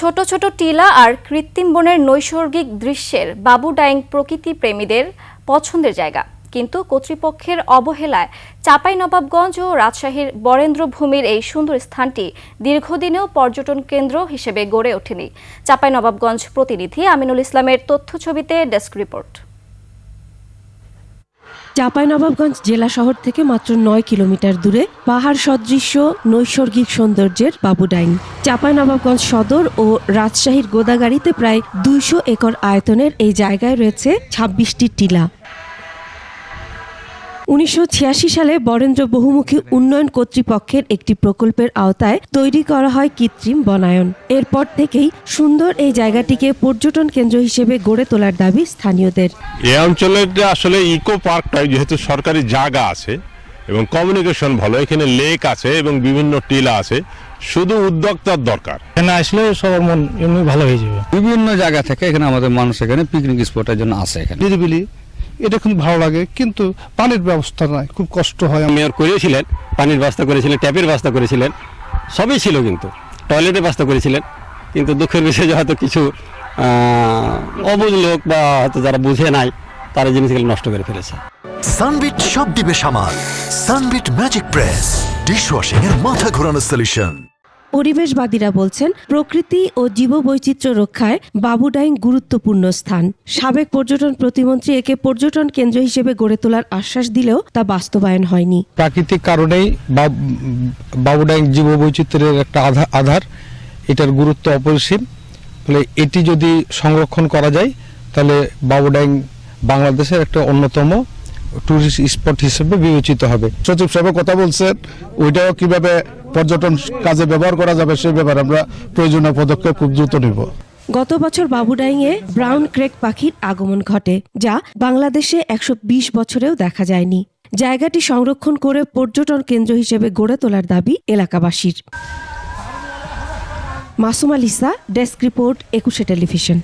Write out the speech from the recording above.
ছোট ছোট টিলা আর কৃত্রিম বনের নৈসর্গিক দৃশ্যের বাবু ডাইং প্রকৃতি প্রেমীদের পছন্দের জায়গা। কিন্তু কর্তৃপক্ষের অবহেলায় চাপাই নবাবগঞ্জ ও রাজশাহীর বরেন্দ্রভূমির এই সুন্দর স্থানটি দীর্ঘদিনেও পর্যটন কেন্দ্র হিসেবে গড়ে ওঠেনি। চাপাই নবাবগঞ্জ প্রতিনিধি আমিনুল ইসলামের তথ্য ছবিতে ডেস্ক রিপোর্ট। চাঁপাইনবাবগঞ্জ জেলা শহর থেকে মাত্র নয় কিলোমিটার দূরে পাহাড় সদৃশ্য নৈসর্গিক সৌন্দর্যের বাবুডাইন। চাঁপাইনবাবগঞ্জ সদর ও রাজশাহীর গোদাগাড়িতে প্রায় দুইশো একর আয়তনের এই জায়গায় রয়েছে ছাব্বিশটি টিলা। উনিশশো ছিয়াশি সালে বরেন্দ্র বহুমুখী উন্নয়ন কর্তৃপক্ষের একটি প্রকল্পের আওতায় তৈরি করা হয় কৃত্রিম বনায়ন। এরপর থেকেই সুন্দর এই জায়গাটিকে পর্যটন কেন্দ্র হিসেবে গড়ে তোলার দাবি স্থানীয়দের। এই অঞ্চলের যে আসলে ইকো পার্কটাই যেহেতু সরকারি জায়গা আছে এবং কমিউনিকেশন ভালো এখানে লেক আছে এবং বিভিন্ন টিলা আছে শুধু উদ্যোক্তার দরকার। এখানে আসলে সবার মন এমনি ভালো হয়ে যাবে। বিভিন্ন জায়গা থেকে এখানে আমাদের মানুষ এখানে পিকনিক স্পটের জন্য আসে এখানে। নিরিবিলি। এটা খুব ভালো লাগে কিন্তু পানির ব্যবস্থা নাই খুব কষ্ট হয়। মেয়র করেছিলেন পানির ব্যবস্থা করেছিলেন ট্যাপের ব্যবস্থা করেছিলেন সবই ছিল কিন্তু টয়লেটের ব্যবস্থা করেছিলেন কিন্তু দুঃখের বিষয় যে হয়তো কিছু অবুঝ লোক বা হয়তো যারা বুঝে নাই তারা জিনিসগুলো নষ্ট করে ফেলেছে। সানবিট সব দিবে সামাল সানবিট ম্যাজিক প্রেস ডিশওয়াশিং এর মাথা ঘোরানোর সলিউশন পরিবেশবাদীরা বলছেন, প্রকৃতি ও জীববৈচিত্র্য রক্ষায় বাবুডাইং গুরুত্বপূর্ণ স্থান। সাবেক পর্যটন প্রতিমন্ত্রী একে পর্যটন কেন্দ্র হিসেবে গড়ে তোলার আশ্বাস দিলেও তা বাস্তবায়ন হয়নি। প্রাকৃতিক কারণেই বাব- বাবুডাইং জীববৈচিত্র্যের একটা আধা- আধার, এটার গুরুত্ব অপরিসীম। ফলে এটি যদি সংরক্ষণ করা যায়, তাহলে বাবুডাইং বাংলাদেশের একটা অন্যতম টুরিস্ট স্পট হিসেবে বিবেচিত হবে। সচিব সাহেব কথা বলছেন, ওইটাও কীভাবে পর্যটন কাজে ব্যবহার করা যাবে সেই ব্যাপারে আমরা প্রয়োজনীয় পদক্ষেপ খুব দ্রুত নিব। গত বছর বাবুডাইংয়ে ব্রাউন ক্রেক পাখির আগমন ঘটে, যা বাংলাদেশে একশো বিশ বছরেও দেখা যায়নি। জায়গাটি সংরক্ষণ করে পর্যটন কেন্দ্র হিসেবে গড়ে তোলার দাবি এলাকাবাসীর। Masum Alisa desk report, Ekushey television.